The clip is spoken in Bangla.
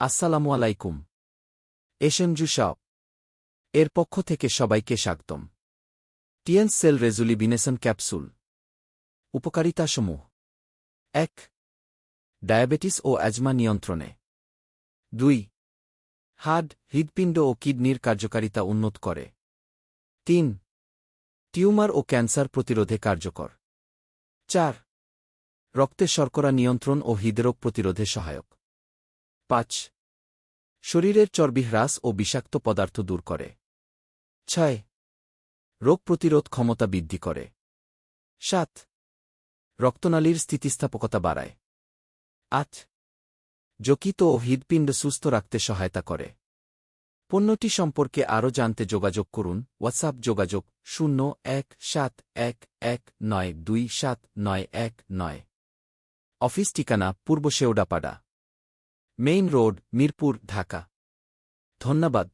আসসালামু আলাইকুম। এসএমজু শপ এর পক্ষ থেকে সবাইকে স্বাগতম। টিএন সেল রেজুলিবিনেশন ক্যাপসুল, উপকারিতাসমূহ। এক, ডায়াবেটিস ও অ্যাজমা নিয়ন্ত্রণে। দুই হার্ট হৃদপিণ্ড ও কিডনির কার্যকারিতা উন্নত করে। তিন, টিউমার ও ক্যান্সার প্রতিরোধে কার্যকর। চার, রক্তে শর্করা নিয়ন্ত্রণ ও হৃদরোগ প্রতিরোধে সহায়ক। পাঁচ। শরীরের চর্বি হ্রাস ও বিষাক্ত পদার্থ দূর করে। ছয়। রোগ প্রতিরোধ ক্ষমতা বৃদ্ধি করে। সাত। রক্তনালীর স্থিতিস্থাপকতা বাড়ায়। আট। যকৃত ও হৃদপিণ্ড সুস্থ রাখতে সহায়তা করে। পণ্যটি সম্পর্কে আরও জানতে যোগাযোগ করুন। হোয়াটসঅ্যাপ যোগাযোগ শূন্য এক সাত এক এক নয় দুই সাত নয় এক নয়। অফিস ঠিকানা পূর্ব Shewrapara. Main road Mirpur Dhaka. ধন্যবাদ।